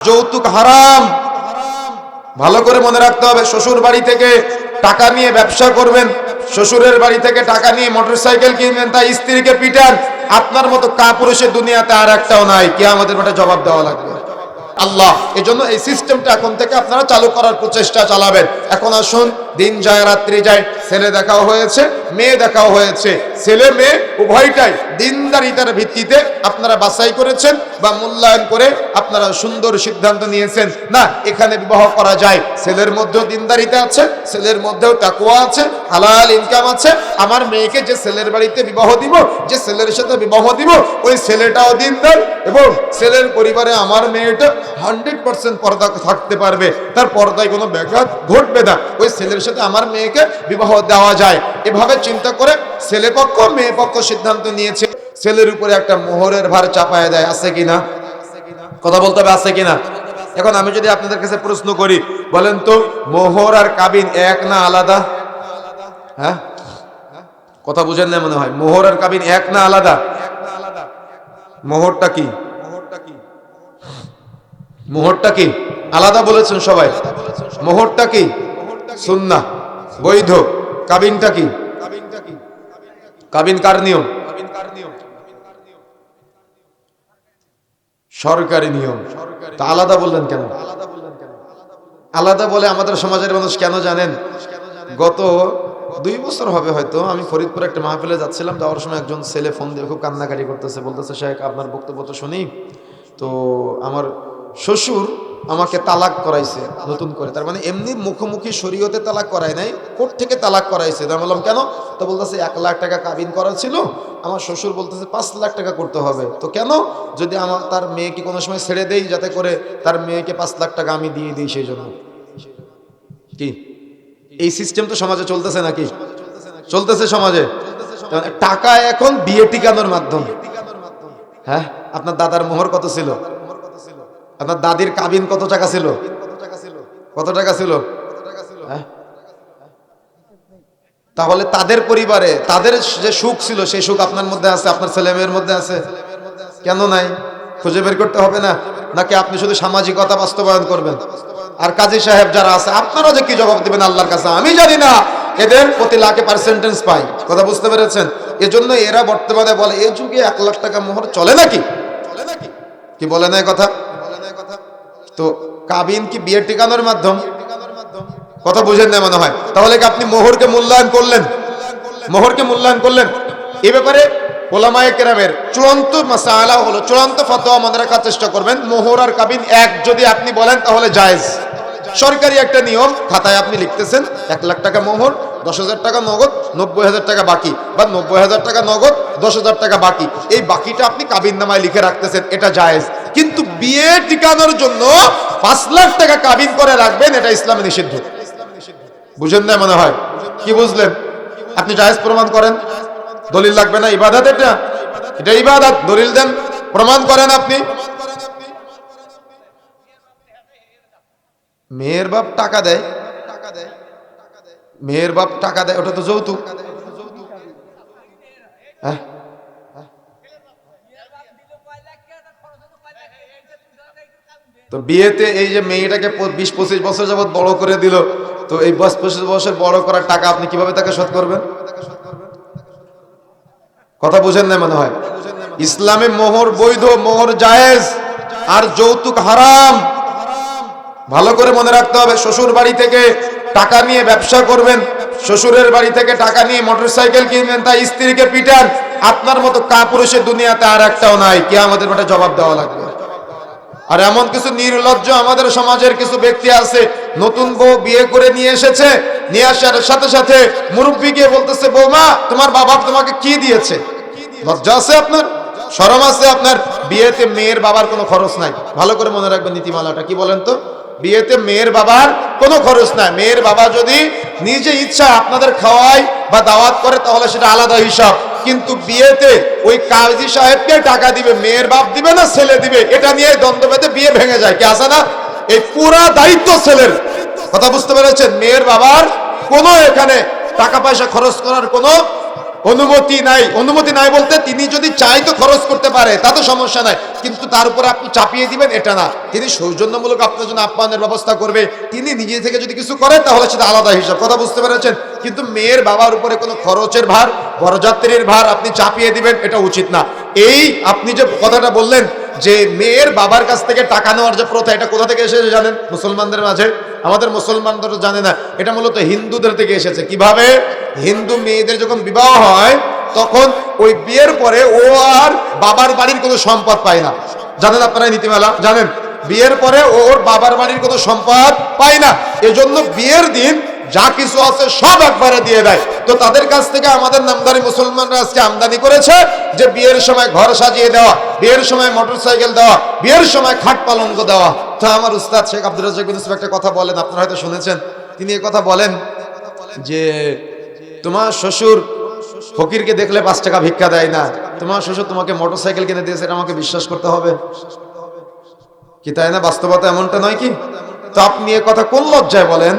যৌতুক হারাম। ভালো করে মনে রাখতে হবে, শ্বশুর বাড়ি থেকে টাকা নিয়ে ব্যবসা করবেন, শ্বশুরের বাড়ি থেকে টাকা নিয়ে মোটরসাইকেল কিনবেন, তাই স্ত্রীকে পিটান, আপনার মতো কাপুরুষের দুনিয়াতে আর একটাও নাই কে আমাদের একটা জবাব দেওয়া লাগবে। আল্লাহ এই জন্য এই সিস্টেমটা এখন থেকে আপনারা চালু করার প্রচেষ্টা চালাবেন। এখন আসুন, দিন যায়, রাত্রি যায় ছেলে দেখাও হয়েছে, মেয়ে দেখাও হয়েছে। ছেলে, মেয়ে, উভয়টাই দিনদারিতার ভিত্তিতে আপনারা বাছাই করেছেন বা মূল্যায়ন করে আপনারা সুন্দর সিদ্ধান্ত নিয়েছেন। না, এখানে বিবাহ করা যায়। ছেলের মধ্যেও দিনদারিতা আছে, ছেলের মধ্যেও তাকুয়া আছে, হালাল ইনকাম আছে। আমার মেয়েকে যে ছেলের বাড়িতে বিবাহ দিব, যে ছেলের সাথে বিবাহ দিব, ওই ছেলেটাও দিনদার এবং ছেলের পরিবারে আমার মেয়েটা হান্ড্রেড পার্সেন্ট পর্দা থাকতে পারবে। তার পর্দায় কোনো ব্যাঘাত ঘটবে না। ওই ছেলের সাথে আমার মেয়েকে বিবাহ দেওয়া যায়। এভাবে চিন্তা করে ছেলে পক্ষ, মেয়ে পক্ষ সিদ্ধান্ত নিয়েছে। ছেলের উপরে একটা মোহরের ভার চাপায় দেয়, আছে কিনা? কথা বলতে হবে, আছে কিনা? এখন আমি যদি আপনাদের কাছে প্রশ্ন করি, বলেন তো, মোহর আর কাবিন এক না আলাদা? হ্যাঁ? কথা বুঝেন না মনে হয়। মোহর আর কাবিন এক না আলাদা? মোহরটা কি? মোহরটা কি? আলাদা বলেছেন সবাই। মোহরটা কি? সুন্না বৈধ। কাবিনটা কি? কাবিন কার নিয়ম? সরকারি নিয়ম। তা আলাদা বললেন কেন? আলাদা বলে আমাদের সমাজের মানুষ কেন জানেন? গত দুই বছর হবে হয়তো, আমি ফরিদপুর একটা মাহফিলে যাচ্ছিলাম, যাওয়ার সময় একজন ছেলে ফোন দিয়ে খুব কান্নাকাটি করতেছে, বলতেছে, শেখ, আপনার বক্তব্য তো শুনি। তো আমার শ্বশুর আমাকে তালাক করাইছে, নতুন করে। তার মানে এমনি মুখোমুখি শরীয়তে তালাক করায় নাই, কোর্ট থেকে তালাক করাইছে। তো আমি বললাম কেন? তো বলতেছে, এক লাখ টাকা কাবিন করা ছিল, আমার শ্বশুর বলতেছে, পাঁচ লাখ টাকা করতে হবে। তো কেন? যদি আমার, তার মেয়েকে কোনো সময় ছেড়ে দেই যাতে করে তার মেয়েকে পাঁচ লাখ টাকা আমি দিয়ে দিই সেই জন্য। কি? এই সিস্টেম তো সমাজে চলতেছে নাকি? চলতেছে সমাজে। টাকা এখন বিয়ে টিকানোর মাধ্যম। হ্যাঁ? আপনার দাদার মোহর কত ছিল? আপনার দাদির কাবিন কত টাকা ছিল? কত টাকা ছিল? হ্যাঁ? তাহলে তাদের পরিবারে, তাদের যে সুখ ছিল, সেই সুখ আপনার মধ্যে আছে, আপনার ছেলে মেয়ের মধ্যে আছে? কেন নাই? খুঁজে বের করতে হবে না? নাকি আপনি শুধু সামাজিকতা বাস্তবায়ন করবেন? আর কাজী সাহেব যারা আছে আপনারা যে কি জবাব দিবেন আল্লাহর কাছে? আমি জানি না। এদের প্রতি লাখে পার্সেন্টেজ পাই। কথা বুঝতে পেরেছেন? এজন্য এরা বর্তমানে বলে এই যুগে এক লাখ টাকা মোহর চলে নাকি? চলে নাকি কি বলে না কথা? তো কাবিন কি বিয়ে টিকানোর মাধ্যম? কথা বুঝেন না মনে হয়। তাহলে কি আপনি মোহরকে মূল্যায়ন করলেন? মোহরকে মূল্যায়ন করলেন? এ ব্যাপারে ওলামায়ে কেরামের চূড়ান্ত হলো, চূড়ান্ত ফতোয়া মনে রাখার চেষ্টা করবেন। মোহর আর কাবিন এক, যদি আপনি বলেন তাহলে জায়েজ। সরকারি একটা নিয়ম, খাতায় আপনি লিখতেছেন, এক লাখ টাকা মোহর, দশ হাজার টাকা নগদ, নব্বই হাজার টাকা বাকি, বা নব্বই হাজার টাকা নগদ, দশ হাজার টাকা বাকি। এই বাকিটা আপনি কাবিন নামায় লিখে রাখতেছেন, এটা জায়েজ। কিন্তু বিয়ে টিকানোর জন্য পাঁচ লাখ টাকা কাবিন করে রাখবেন, এটা ইসলামে নিষিদ্ধ। বুঝেন না মনে হয়? কি বুঝলেন? আপনি জায়েজ প্রমাণ করেন। দলিল লাগবে না? ইবাদত এটা? এটা ইবাদত। দলিল দেন। প্রমাণ করেন আপনি। মেয়ের বাপ টাকা দেয়। মেয়ের বাপ টাকা দেয়, ওটা তো যৌতুক। হ্যাঁ? তো বিয়েতে এই যে মেয়েটাকে বিশ পঁচিশ বছর যাবত বড় করে দিল, তো এই বয়স পঁচিশ বছর বড় করার টাকা আপনি কীভাবে তাকে শোধ করবেন? কথা বুঝেন না মনে হয়? ইসলামে মোহর বৈধ, মোহর জায়েজ, আর যৌতুক হারাম। ভালো করে মনে রাখতে হবে, শ্বশুর বাড়ি থেকে টাকা নিয়ে ব্যবসা করবেন, শ্বশুরের বাড়ি থেকে টাকা নিয়ে মোটরসাইকেল কিনবেন, তাই স্ত্রীকে পিটান, আপনার মতো কাপুরুষের দুনিয়াতে আর একটাও নাই কে আমাদের একটা জবাব দেওয়া লাগবে। আর এমন কিছু নির্লজ্জ আমাদের সমাজের কিছু ব্যক্তি আছে, নতুন বউ বিয়ে করে নিয়ে এসেছে, নিয়ে আসার সাথে সাথে মুরব্বী গিয়ে বলতেছে, বৌমা, তোমার বাবা তোমাকে কি দিয়েছে? লজ্জা আছে আপনার? শরম আছে আপনার? বিয়েতে মেয়ের বাবার কোনো খরচ নাই। ভালো করে মনে রাখবেন নীতিমালাটা, কি বলেন তো? বিয়েতে মেয়ের বাবার কোনো খরচ নাই। মেয়ের বাবা যদি নিজে ইচ্ছা আপনাদের খাওয়ায় বা দাওয়াত করে, তাহলে সেটা আলাদা হিসাব কিন্তু বিয়েতে ওই কাজী সাহেবকে টাকা দিবে, মেয়ের বাপ দিবে না, ছেলে দিবে? এটা নিয়ে দ্বন্দ্ব বেঁধে বিয়ে ভেঙে যায়। কি আছে না? এই পুরা দায়িত্ব ছেলের। কথা বুঝতে পেরেছেন? মেয়ের বাবার কোনো এখানে টাকা পয়সা খরচ করার কোনো অনুমতি নাই। অনুমতি নাই বলতে তিনি যদি চাই তো খরচ করতে পারে, তা তো সমস্যা নাই। কিন্তু তার উপরে আপনি চাপিয়ে দিবেন, এটা না। তিনি সৌজন্যমূলক আপনার জন্য আপ্যায়নের ব্যবস্থা করবে। তিনি নিজে থেকে যদি কিছু করে তাহলে সেটা আলাদা হিসাব। কথা বুঝতে পেরেছেন? কিন্তু মেয়ের বাবার উপরে কোনো খরচের ভার বরযাত্রীর ভার আপনি চাপিয়ে দিবেন, এটা উচিত না। এই আপনি যে কথাটা বললেন যে মেয়ের বাবার কাছ থেকে টাকা নেওয়ার যে প্রথা, এটা কোথা থেকে এসেছে জানেন? মুসলমানদের মাঝে। আমাদের মুসলমানদের জানে না, এটা মূলত হিন্দুদের থেকে এসেছে। কীভাবে? হিন্দু মেয়েদের যখন বিবাহ হয়, তখন ওই বিয়ের পরে ও আর বাবার বাড়ির কোনো সম্পদ পায় না। জানেন আপনারা নীতিমালা? জানেন? বিয়ের পরে ওর বাবার বাড়ির কোনো সম্পদ পায় না। এজন্য বিয়ের দিন যা কিছু আছে সব একবারে দিয়ে দেয়। তো তাদের কাছ থেকে আমাদের নামদারি মুসলমানরা আজকে আমদানি করেছে যে বিয়ের সময় ঘর সাজিয়ে দেওয়া, বিয়ের সময় মোটরসাইকেল দেওয়া, বিয়ের সময় খাট পালঙ্ক দেওয়া। তো আমার উস্তাদ শেখ আব্দুল রাজাক একটা কথা বলেন, আপনারা হয়তো শুনেছেন। তিনি কথা বলেন যে, তোমার শ্বশুর ফকিরকে দেখলে পাঁচ টাকা ভিক্ষা দেয় না। তোমার শ্বশুর তোমাকে মোটরসাইকেল কিনে দিয়েছে, এটা আমাকে বিশ্বাস করতে হবে। কি তাই না? বাস্তবতা এমনটা নয় কি? তো আপনি কথা কোন লজ্জায় বলেন?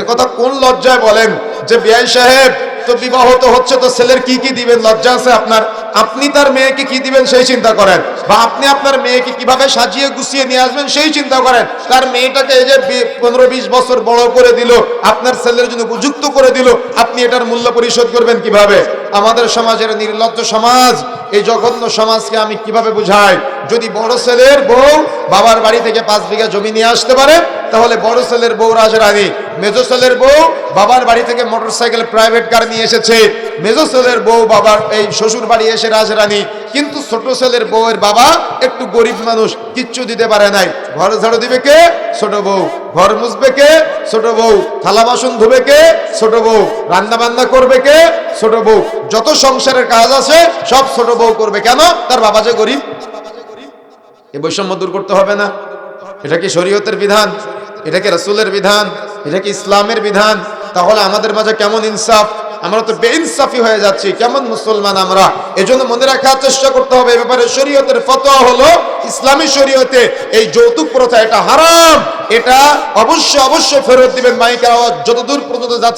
এ কথা কোন লজ্জায় বলেন? যে বিআই সাহেব, তো বিবাহ তো হচ্ছে, তো ছেলের কি কি দিবেন? লজ্জা আছে আপনার। আপনি তার মেয়েকে কি দিবেন সেই চিন্তা করেন। বা আপনি আপনার মেয়েকে কীভাবে সাজিয়ে গুছিয়ে নিয়ে আসবেন সেই চিন্তা করেন। তার মেয়েটাকে এই যে পনেরো বিশ বছর বড় করে দিল, আপনার ছেলের জন্য উপযুক্ত করে দিল, আপনি এটার মূল্য পরিশোধ করবেন কীভাবে? আমাদের সমাজের নির্লজ্জ সমাজ, এই জঘন্য সমাজকে আমি কীভাবে বুঝাই? যদি বড় ছেলের বউ বাবার বাড়ি থেকে পাঁচ বিঘা জমি নিয়ে আসতে পারে, তাহলে বড় ছেলের বউ রাজরানী মেজো ছেলের বউ বাবার বাড়ি থেকে মোটরসাইকেল প্রাইভেট কার নিয়ে এসেছে। মেজো ছেলের বউ বাবার এই শ্বশুর বাড়ি এসে রাজরানী কিন্তু ছোট ছেলের বউয়ের বাবা একটু গরিব মানুষ, কিচ্ছু দিতে পারে নাই। ঘর ঝাড়ু দিবে কে? ছোট বউ। ঘর মুছবে কে? ছোট বউ। থালা বাসন ধুবে কে? ছোট বউ। রান্না বান্না করবে কে? ছোট বউ। যত সংসারের কাজ আছে, সব ছোট বউ করবে। কেন? তার বাবা যে গরিব। এ বৈষম্য দূর করতে হবে না। এটা কি শরীয়তের বিধান? এটা কি রসুলের বিধান? এটা কি ইসলামের বিধান? তাহলে আমাদের মাঝে কেমন ইনসাফ? আমরা তো বেইনসাফি হয়ে যাচ্ছি, কেমন মুসলমান আমরা? এজন্য মনে রাখার চেষ্টা করতে হবে, এ ব্যাপারে শরীয়তের ফতোয়া হলো, ইসলামী শরীয়তে এই যৌতুক প্রথা এটা হারাম। এটা অবশ্য অবশ্য ফেরত দিবেন, মাইকের আওয়াজ যতদূর পর্যন্ত যাচ্ছে